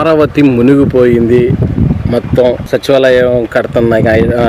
అమరావతి మునిగిపోయింది. మొత్తం సచివాలయం కడుతున్న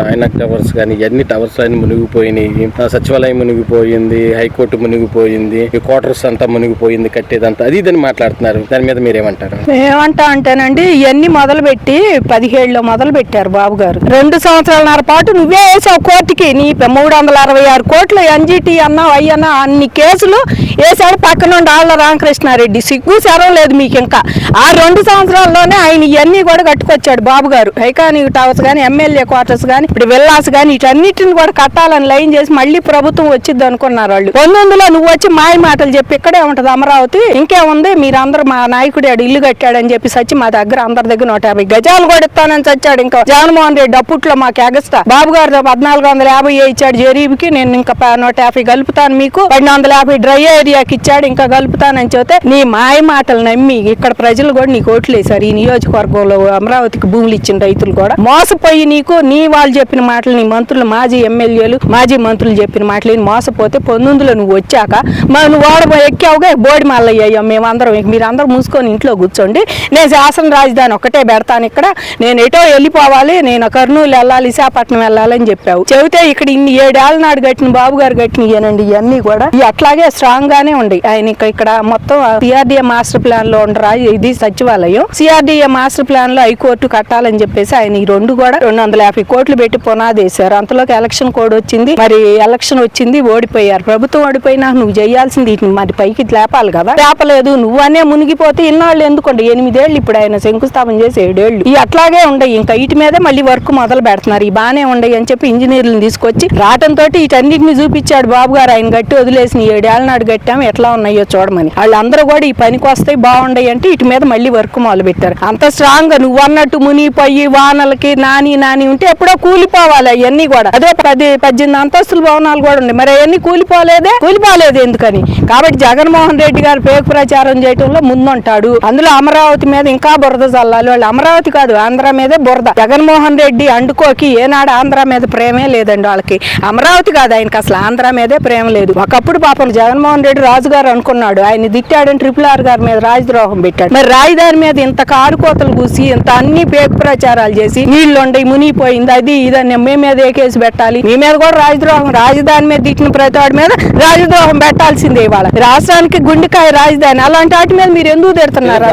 ఆయన టవర్స్ కానీ ఇవన్నీ టవర్స్ అన్ని మునిగిపోయినాయి. సచివాలయం మునిగిపోయింది హైకోర్టు మునిగిపోయింది ఈ క్వార్టర్స్ అంతా మునిగిపోయింది కట్టేదంతా. అది ఇదని మాట్లాడుతున్నారు. దాని మీద మీరేమంటారు? ఏమంటా అంటేనండి ఇవన్నీ మొదలు పెట్టి పదిహేడులో మొదలు పెట్టారు బాబు గారు. రెండు సంవత్సరాలన్నర పాటు నువ్వే వేసావు కోర్టుకి. నీ మూడు వందల అరవై ఆరు కోట్లు ఎన్జిటి అన్నావు అయ్యన్నా అన్ని కేసులు వేసాడు పక్కన ఆళ్ళ రామకృష్ణారెడ్డి. సిగ్గు సరం లేదు మీకు ఇంకా ఆ రెండు సంవత్సరాల్లోనే ఆయన ఇవన్నీ కూడా కట్టుకొచ్చాడు బాబు గారు. ఐకానిక్ టవర్స్ కానీ ఎమ్మెల్యే క్వార్టర్స్ కానీ ఇప్పుడు విల్లాస్ కానీ వీటన్నిటిని కూడా కట్టాలని లైన్ చేసి మళ్ళీ ప్రభుత్వం వచ్చింది అనుకున్నారు వాళ్ళు. పంతొమ్మిదిలో నువ్వు వచ్చి మాయ మాటలు చెప్పి ఇక్కడే ఉంటది అమరావతి ఇంకేముంది? మీరందరూ మా నాయకుడు ఆడు ఇల్లు కట్టాడని చెప్పి సచ్చి మా దగ్గర అందరి దగ్గర నూట యాభై గజాలు కూడా ఇస్తానని చచ్చాడు ఇంకా. జగన్మోహన్ రెడ్డి అప్పట్లో మాకు ఎగస్తా బాబు గారు పద్నాలుగు వందల యాభై ఇచ్చాడు జరీబుకి నేను ఇంకా ప- నూట యాభై కలుపుతాను మీకు. రెండు వందల యాభై డ్రై ఏరియాకి ఇచ్చాడు ఇంకా కలుపుతానని చెబితే నీ మాయ మాటలు నమ్మి ఇక్కడ ప్రజలు కూడా నీకు ఓట్లు ఈ నియోజకవర్గంలో అమరావతికి భూములు ఇచ్చిన రైతులు కూడా మోసపోయి నీకు నీ వాళ్ళు చెప్పిన మాటలు నీ మంత్రులు మాజీ ఎమ్మెల్యేలు మాజీ మంత్రులు చెప్పిన మాటలు మోసపోతే పంతొమ్మిదిలో నువ్వు వచ్చాక మరి నువ్వు ఓడ ఎక్కావుగా బోడి మల్లయ్యా మేమందరం మీరు అందరూ మూసుకొని ఇంట్లో కూర్చోండి. నేను శాసన రాజధాని ఒక్కటే పెడతాను ఇక్కడ. నేను ఎటో వెళ్ళిపోవాలి నేను కర్నూలు వెళ్ళాలి విశాఖపట్నం వెళ్ళాలని చెప్పావు. చెబితే ఇక్కడ ఇన్ని ఏడేళ్ళ నాడు కట్టిన బాబు గారు కట్టిన ఇవనండి ఇవన్నీ కూడా అట్లాగే స్ట్రాంగ్ గానే ఉన్నాయి ఆయన ఇక్కడ మొత్తం సిఆర్డిఏ మాస్టర్ ప్లాన్లో ఉండరా? ఇది సచివాలయం. సిఆర్డిఏ మాస్టర్ ప్లాన్లో హైకోర్టు కట్టాలని అని చెప్పేసి ఆయన ఈ రెండు కూడా రెండు వందల యాభై కోట్లు పెట్టి పునాది వేశారు అంతలోకి ఎలక్షన్ కోడ్ వచ్చింది. మరి ఎలక్షన్ వచ్చింది ఓడిపోయారు. ప్రభుత్వం ఓడిపోయినా నువ్వు చేయాల్సింది వీటిని మరి పైకి లేపాలి కదా. లేపలేదు. నువ్వనే మునిగిపోతే ఇన్నాళ్ళు ఎందుకండి? ఎనిమిదేళ్ళు ఇప్పుడు ఆయన శంకుస్థాపన చేసి ఏడేళ్ళు. ఈ అట్లాగే ఉండయి. ఇంకా వీటి మీదే మళ్ళీ వర్క్ మొదలు పెడుతున్నారు. ఈ బానే ఉండయి అని చెప్పి ఇంజనీర్లను తీసుకొచ్చి రావడంతో వీటన్నిటిని చూపించాడు బాబు గారు. ఆయన గట్టి వదిలేసిన ఏడేళ్ళ నాడు కట్టాము. ఎట్లా ఉన్నాయో చూడమని. వాళ్ళందరూ కూడా ఈ పనికి వస్తాయి బాగుండయి అంటే వీటి మీద మళ్ళీ వర్క్ మొదలు పెట్టారు అంత స్ట్రాంగ్గా నువ్వు అన్నట్టు ముని కూలిపోయి వానలకి నాని నాని ఉంటే ఎప్పుడో కూలిపోవాలి అవన్నీ కూడా. అదే పది పద్దెనిమిది అంతస్తుల భవనాలు కూడా ఉన్నాయి. మరి అవన్నీ కూలిపోలేదే? కూలిపోలేదు ఎందుకని? కాబట్టి జగన్మోహన్ రెడ్డి గారు పేరు ప్రచారం చేయటంలో ముందుంటాడు. అందులో అమరావతి మీద ఇంకా బురద చల్లాలి వాళ్ళు అమరావతి కాదు ఆంధ్ర మీదే బురద. జగన్మోహన్ రెడ్డి అండుకోకి ఏనాడు ఆంధ్ర మీద ప్రేమే లేదండి వాళ్ళకి. అమరావతి కాదు ఆయనకి అసలు ఆంధ్ర మీదే ప్రేమ లేదు. ఒకప్పుడు పాపం జగన్మోహన్ రెడ్డి రాజు గారు అనుకున్నాడు. ఆయన దిట్టాడని ట్రిపుల్ ఆర్ గారి మీద రాజద్రోహం పెట్టాడు. మరి రాజధాని మీద ఇంత కారు కోతలు కూసి ఇంత అన్ని పేరు ప్రచారాలు చేసి నీళ్ళు ఉండయి మునిగిపోయింది. అది ఇదని మీ మీద ఏ కేసు పెట్టాలి? మీ మీద కూడా రాజద్రోహం రాజధాని మీద తిట్టిన ప్రతి వాడి మీద రాజద్రోహం పెట్టాల్సిందే ఇవాళ. రాష్ట్రానికి గుండెకాయ రాజధాని. అలాంటి వాటి మీద మీరు ఎందుకు తిడుతున్నారు?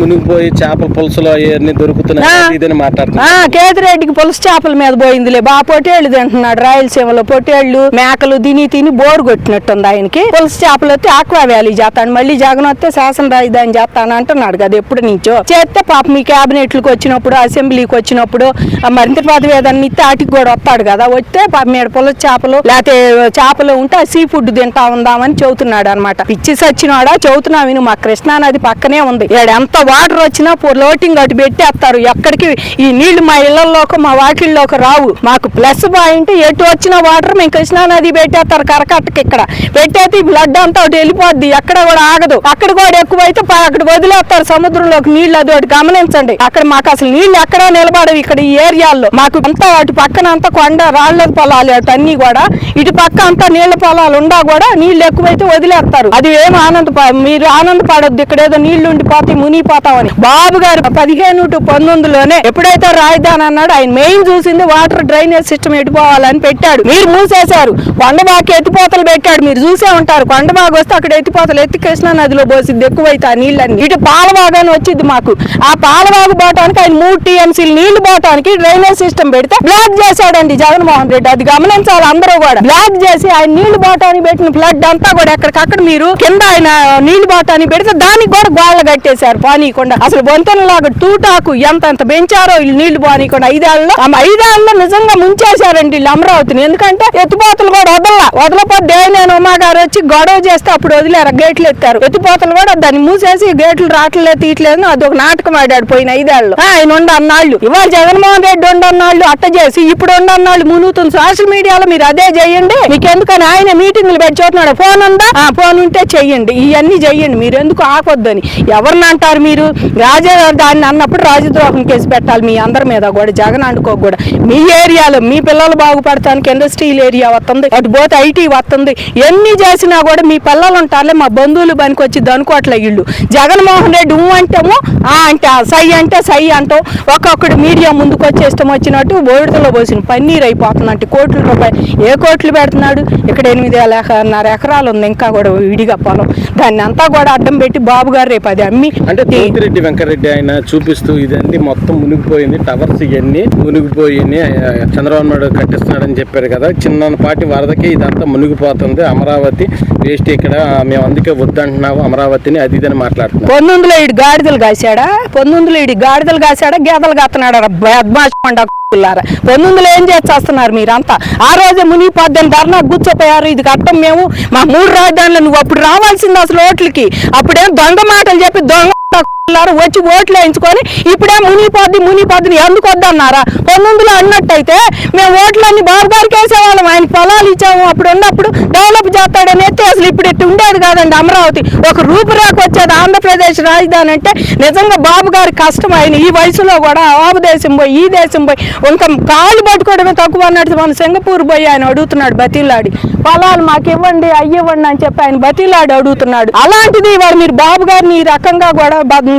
మునిగిపోయి పులుసులో ఆ. కేతిరెడ్డికి పులుసు చేపల మీద పోయిందిలే. బా పొట్టేళ్ళు తింటున్నాడు రాయలసీమలో. పొట్టేళ్ళు మేకలు తిని తిని బోరు కొట్టినట్టుంది ఆయనకి. పులుసు చేపలు వస్తే ఆక్వా వ్యాలీ చేస్తాను మళ్ళీ జగన్ వస్తే శాసన రాజధాని చేస్తాను అంటున్నాడు కదా ఎప్పుడు నుంచో. చేస్తే పాప మీ క్యాబినెట్లకు వచ్చినప్పుడు అసెంబ్లీకి వచ్చినప్పుడు మరింత పదవి ఏదన్నా ఇస్తే ఆటికి కూడా వస్తాడు కదా. వస్తే పాప చేపలు లేకపోతే చేపలు ఉంటే ఆ సీ ఫుడ్ తింటా ఉందామని చెబుతున్నాడు అనమాట పిచ్చి సచ్చినాడా చెబుతున్నా విను మా కృష్ణా నది పక్కనే ఉంది. ఇక్కడ ఎంత వాటర్ వచ్చినా లోటింగ్ అటు పెట్టేస్తారు. ఎక్కడికి ఈ నీళ్ళు మా ఇళ్ళలోకి మా వాటిల్లోకి రావు. మాకు ప్లస్ పాయింట్ ఎటు వచ్చిన వాటర్ మేము కృష్ణానది పెట్టేస్తారు కరకట్టకి ఇక్కడ. పెట్టేస్తే బ్లడ్ అంతా ఒకటి వెళ్ళిపోద్ది. ఎక్కడ కూడా ఆగదు. అక్కడ కూడా ఎక్కువైతే అక్కడ వదిలేస్తారు సముద్రంలోకి నీళ్ళు అది ఒకటి గమనించండి. అక్కడ మాకు అసలు నీళ్ళు ఎక్కడా నిలబడవు ఇక్కడ ఈ ఏరియాల్లో. మాకు అంతా అటు పక్కన అంతా కొండ రాళ్ళ పొలాలు అటు అన్ని కూడా ఇటు పక్క అంతా నీళ్ళ పొలాలు ఉండా కూడా నీళ్ళు ఎక్కువైతే వదిలేస్తారు. అది ఏం ఆనంద మీరు ఆనందపడొద్దు ఇక్కడ ఏదో నీళ్ళు ఉండిపోతే మునిగిపోతామని. బాబు గారు పదిహేను టు పంతొమ్మిదిలోనే ఎప్పుడైతే రాజధాని అన్నాడు ఆయన మెయిన్ చూసింది వాటర్ డ్రైనేజ్ సిస్టమ్ ఎట్టుకోవాలని పెట్టాడు. మీరు మూసేశారు. కొండబాకి ఎత్తిపోతలు పెట్టాడు. మీరు చూసే ఉంటారు. కొండబాగు వస్తే అక్కడ ఎత్తిపోతలు ఎత్తి కృష్ణా నదిలో పోసింది ఎక్కువైతే ఆ నీళ్ళని. ఇటు పాలబాగాని వచ్చింది మాకు. ఆ పాలవాగు పోవటానికి ఆయన మూడు టీఎంసీలు నీళ్ళు పోవటానికి డ్రైనేజ్ సిస్టమ్ పెడితే బ్లాక్ చేశాడండి జగన్మోహన్ రెడ్డి. అది గమనించాలి అందరూ కూడా. బ్లాక్ చేసి ఆయన నీళ్ళు పోవటానికి పెట్టిన ఫ్లడ్ అంతా కూడా ఎక్కడికక్కడ మీరు కింద ఆయన నీళ్ళు పోవటానికి పెడితే దానికి కూడా గోళ్ళ కట్టేశారు పానీయకుండా. అసలు బొంతనలాగా టూటాకు ఎంత ఎంత పెంచారో వీళ్ళు నీళ్ళు పోనీయకుండా ఐదేళ్ళలో. ఆ ఐదేళ్ళలో నిజంగా ముంచేశారండి వీళ్ళు అమరావతిని. ఎందుకంటే ఎత్తిపోతలు కూడా వదల వదలపోతే నేను ఉమా గారు వచ్చి గొడవ చేస్తే అప్పుడు వదిలేరు? గేట్లు ఎత్తారు. ఎత్తిపోతలు కూడా దాన్ని మూసేసి గేట్లు రావట్లేదు తీయట్లేదు అది ఒక నాటకం ఆడాడు పోయిన ఐదేళ్ళు. ఆయన ఉండ ఉండన్నాళ్ళు ఇవాళ జగన్మోహన్ రెడ్డి ఉండన్నాళ్ళు అట్ట చేసి ఇప్పుడు ఉండన్నాళ్ళు మునుగుతుంది. సోషల్ మీడియాలో మీరు అదే చేయండి. మీకు ఎందుకని ఆయన మీటింగ్లు పెట్టి చూస్తున్నాడు. ఫోన్ ఉందా? ఆ ఫోన్ ఉంటే చెయ్యండి ఇవన్నీ చెయ్యండి మీరు ఎందుకు ఆకొద్దని ఎవరిని అంటారు మీరు? రాజా దాన్ని అన్నప్పుడు రాజద్రోహం కేసు పెట్టాలి మీ అందరి మీద కూడా జగన్ అనుకోకూడదు మీ ఏరియాలో మీ పిల్లలు బాగుపడటానికి ఇండస్ట్రియల్ ఏరియా వస్తుంది అటు పోతే ఐటీ వస్తుంది ఎన్ని చేసినా కూడా మీ పిల్లలు ఉంటారులే మా బంధువులు పనికి వచ్చి దనుకోవట్లే ఇల్లు జగన్మోహన్ రెడ్డి ఊ అంటాము ఆ అంటే సై అంటే సై అంటాం ఒక్కొక్కడు మీడియా ముందుకు వచ్చి ఇష్టం వచ్చినట్టు బోడిదలో పోసిన పన్నీర్ అయిపోతుంది అంటే కోట్ల రూపాయలు. ఏ కోట్లు పెడుతున్నాడు? ఇక్కడ ఎనిమిది ఎకరన్నర ఎకరాలు ఉంది ఇంకా కూడా విడిగా పొలం. దాన్ని అంతా కూడా అడ్డం పెట్టి బాబు గారు రేపు అది అమ్మి అంటే తోపిరెడ్డి వెంకరెడ్డి ఆయన చూపిస్తూ ఇదండి మొత్తం మునిగిపోయింది టవర్స్ ఇవన్నీ మునిగిపోయి చంద్రబాబు నాయుడు కట్టిస్తున్నాడని చెప్పారు కదా చిన్నపాటి వరదకి ఇదంతా మునిగిపోతుంది అమరావతి వేస్ట్ ఇక్కడ మేము అందుకే వద్దంటున్నాము అమరావతిని అది ఇదని మాట్లాడుతున్నాం. పంతొమ్మిదిలో ఈడు గాడిదలు కాసాడా పొన్నుందులో ఇడు గాడిదలు కాసాడా గేదలు కాస్తున్నాడా పొన్నుందులో ఏం చేస్తున్నారు మీరంతా? ఆ రోజే మునిగిపోద్దని ధర్నా కూర్చోపోయారు ఇది కట్టం మేము. మా మూడు రాజధానులు నువ్వు అప్పుడు రావాల్సింది అసలు ఓట్లకి. అప్పుడేం దొంగ మాటలు చెప్పి దొంగ వచ్చి ఓట్లు వేయించుకొని ఇప్పుడే మునిగిపోద్ది? మునిగిపోద్ది ఎందుకు వద్దన్నారా పంతొమ్మిదిలో అన్నట్టయితే మేము ఓట్లన్నీ బాబు గారికి వేసేవాళ్ళం. ఆయన పొలాలు ఇచ్చాము. అప్పుడు ఉన్నప్పుడు డెవలప్ చేస్తాడని ఎత్తే అసలు ఇప్పుడు ఎట్టు ఉండేది కాదండి అమరావతి. ఒక రూపురేఖ వచ్చేది ఆంధ్రప్రదేశ్ రాజధాని అంటే నిజంగా బాబు గారి కష్టం. ఆయన ఈ వయసులో కూడా ఆబ దేశం పోయి ఈ దేశం పోయి ఇంకా కాళ్ళు పట్టుకోవడమే తక్కువ అన్నట్టు మన సింగపూర్ పోయి ఆయన అడుగుతున్నాడు బతిలాడి. పొలాలు మాకు ఇవ్వండి అయ్యివ్వండి అని చెప్పి ఆయన బతిలాడి అడుగుతున్నాడు. అలాంటిది వాడు మీరు బాబు గారిని ఈ రకంగా కూడా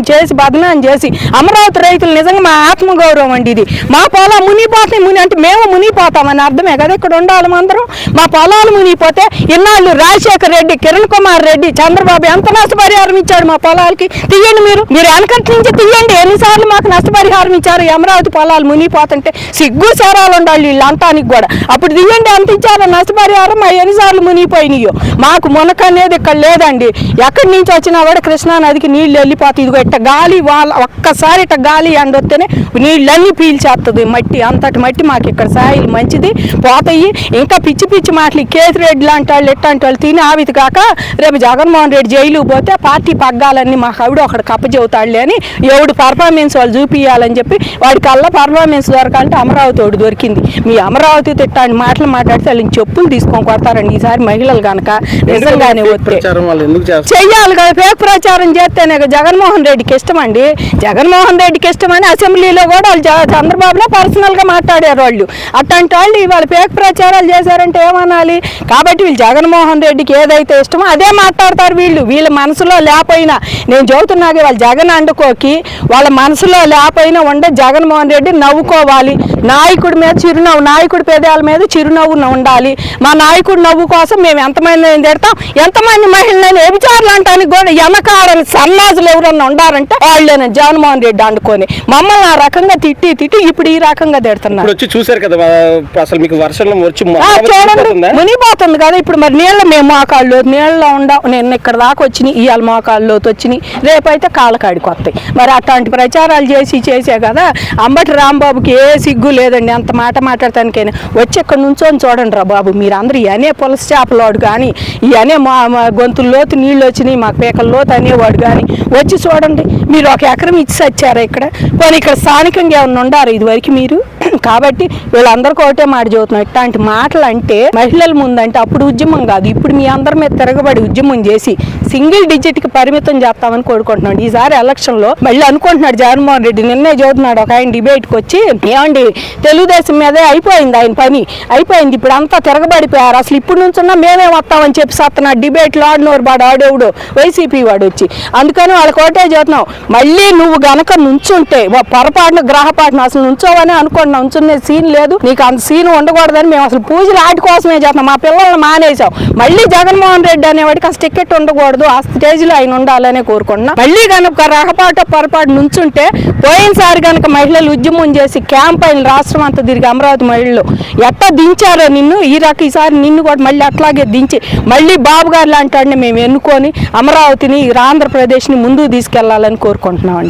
చేసి బదనాన్ని చేసి అమరావతి రైతులు నిజంగా మా ఆత్మగౌరవం అండి ఇది. మా పొలాలు మునిగిపోతాయి ముని అంటే మేము మునిగిపోతామని అర్థమే కదా ఇక్కడ ఉండాలి అందరం? మా పొలాలు మునిగిపోతే ఇన్నాళ్ళు రాజశేఖర్ రెడ్డి కిరణ్ కుమార్ రెడ్డి చంద్రబాబు ఎంత నష్టపరిహారం ఇచ్చాడు మా పొలాలకి? తీయండి మీరు. మీరు వెనకటి నుంచి తీయండి. ఎన్నిసార్లు మాకు నష్టపరిహారం ఇచ్చారు? అమరావతి పొలాలు మునిగిపోతుంటే సిగ్గు సేరాలు ఉండాలి వీళ్ళంతానికి కూడా. అప్పుడు తీయండి ఎంత ఇచ్చారు నష్టపరిహారం మా ఎన్నిసార్లు మునిగిపోయినాయో. మాకు మునక అనేది ఇక్కడ లేదండి. ఎక్కడి నుంచి వచ్చినా కూడా కృష్ణానదికి నీళ్ళు వెళ్ళిపోతాయి. ఇదిగో ఇట్ట గాలి వాళ్ళ ఒక్కసారి ఇట్ట గాలి ఎండొస్తేనే నీళ్ళన్నీ పీల్చేస్తుంది మట్టి అంతటి మట్టి మాకు ఇక్కడ సాయిల్ మంచిది. పోతాయి ఇంకా పిచ్చి పిచ్చి మాటలు ఈ కేతి రెడ్డి లాంటి వాళ్ళు ఇట్లాంటి వాళ్ళు తిని ఆవిది కాక రేపు జగన్మోహన్ రెడ్డి జైలు పోతే పార్టీ పగ్గాలన్నీ మాకు ఆవిడ ఒకడు కప్పచెబుతాడులే అని ఎవడు పర్ఫార్మెన్స్ వాళ్ళు చూపియాలని చెప్పి వాడి కల్లా పర్ఫార్మెన్స్ దొరకాలంటే అమరావతి ఒకటి దొరికింది. మీ అమరావతి తిట్టాన్ని మాటలు మాట్లాడితే వాళ్ళని చెప్పులు తీసుకొని కొడతారండి ఈసారి మహిళలు కనుక నిజంగానే చెయ్యాలి కదా ఫేక్ ప్రచారం చేస్తేనే జగన్మోహన్ రెడ్డికి ఇష్టం అండి జగన్మోహన్ రెడ్డికి ఇష్టమని అసెంబ్లీలో కూడా వాళ్ళు చంద్రబాబులో పర్సనల్గా మాట్లాడారు వాళ్ళు. అట్లాంటి వాళ్ళు ఇవాళ పేక ప్రచారాలు చేశారంటే ఏమనాలి? కాబట్టి వీళ్ళు జగన్మోహన్ రెడ్డికి ఏదైతే ఇష్టమో అదే మాట్లాడతారు వీళ్ళు. వీళ్ళ మనసులో లేకపోయినా నేను చెబుతున్నాక వాళ్ళు జగన్ అండుకోకి వాళ్ళ మనసులో లేకపోయినా ఉండే జగన్మోహన్ రెడ్డి నవ్వుకోవాలి. నాయకుడి మీద చిరునవ్వు నాయకుడి పెదాల మీద చిరునవ్వు ఉండాలి. మా నాయకుడి నవ్వు కోసం మేము ఎంతమంది తిడతాం? ఎంతమంది మహిళలను వ్యభిచారులు అంటానికి కూడా వెనకాలని సన్నాజులు ఎవరన్నా ఉండారంటే వాళ్ళని జగన్మోహన్ రెడ్డి అండుకొని? మమ్మల్ని ఆ రకంగా తిట్టి తిట్టి ఇప్పుడు ఈ రకంగా తిడుతున్నారు. వచ్చి చూసారు కదా అసలు మీకు వర్షంలో వచ్చి మునిగిపోతుందా? కదా ఇప్పుడు మరి నీళ్ళ మేము మోకాళ్ళు నీళ్ళలో ఉండ నేను ఇక్కడ దాకా వచ్చినాయి ఇవాళ మోకాళ్ళలోకి వచ్చినాయి రేపైతే కాళ్ళకాడికి వస్తాయి మరి అట్లాంటి ప్రచారాలు చేసి చేసే కదా అంబటి రాంబాబుకి ఏ సిగ్గు లేదండి అంత మాట మాట్లాడటానికైనా. వచ్చి ఇక్కడ నుంచొని చూడండి రా బాబు మీరు అందరూ ఇవనే పులస చేపలోడు కానీ ఇవనే మా మా గొంతుల లోతు నీళ్ళు వచ్చినాయి మా పేకల లోతు అనేవాడు కానీ వచ్చి చూడండి మీరు ఒక ఎకరం ఇచ్చి వచ్చారా ఇక్కడ? పోనీ ఇక్కడ స్థానికంగా ఏమన్నా ఉండారు ఇదివరకు మీరు? కాబట్టి వీళ్ళందరికీ ఒకటే మాట చదువుతున్నాం ఇట్లాంటి మాటలు అంటే మహిళల ముందంటే అప్పుడు ఉద్యమం కాదు. ఇప్పుడు మీ అందరి మీద తిరగబడి ఉద్యమం చేసి సింగిల్ డిజిట్కి పరిమితం చేస్తామని కోరుకుంటున్నాడు. ఈసారి ఎలక్షన్లో మళ్ళీ అనుకుంటున్నాడు జగన్మోహన్ రెడ్డి. నిన్నే చూస్తున్నాడు ఒక ఆయన డిబేట్కి వచ్చి ఏమండి తెలుగుదేశం మీదే అయిపోయింది ఆయన పని. అయిపోయింది. ఇప్పుడు అంతా తిరగబడిపోయారు. అసలు ఇప్పుడు నుంచున్నా మేమే వస్తామని చెప్పి సత్తన్నాడు డిబేట్లో ఆడినోరు బాడు ఆడేవుడు? వైసీపీ వాడు వచ్చి. అందుకని వాళ్ళకి ఒకటే చేస్తున్నాం. మళ్ళీ నువ్వు గనక నుంచుంటే పొరపాటున గ్రహపాటున అసలు నుంచోవని అనుకుంటున్నావు. నుంచునే సీన్ లేదు. నీకు అంత సీన్ ఉండకూడదని మేము అసలు పూజలు ఆటి కోసమే చేస్తున్నాం. మా పిల్లల్ని మానేసాం మళ్ళీ జగన్మోహన్ రెడ్డి అనేవాడికి అసలు టికెట్ ఉండకూడదు. ఆ స్టేజ్లో ఆయన ఉండాలనే కోరుకుంటున్నా. మళ్ళీ కనుక రహపాటు పొరపాటు నుంచుంటే పోయినసారి కనుక మహిళలు ఉద్యమం చేసి క్యాంప్ అయిన రాష్ట్రం అంతా తిరిగి అమరావతి మహిళలు ఎట్లా దించారో నిన్ను ఈ రక ఈసారి నిన్ను కూడా మళ్ళీ అట్లాగే దించి మళ్ళీ బాబు గారు లాంటి మేము ఎన్నుకొని అమరావతిని ఈ ఆంధ్రప్రదేశ్ని ముందుకు తీసుకెళ్ళాలని కోరుకుంటున్నామండి.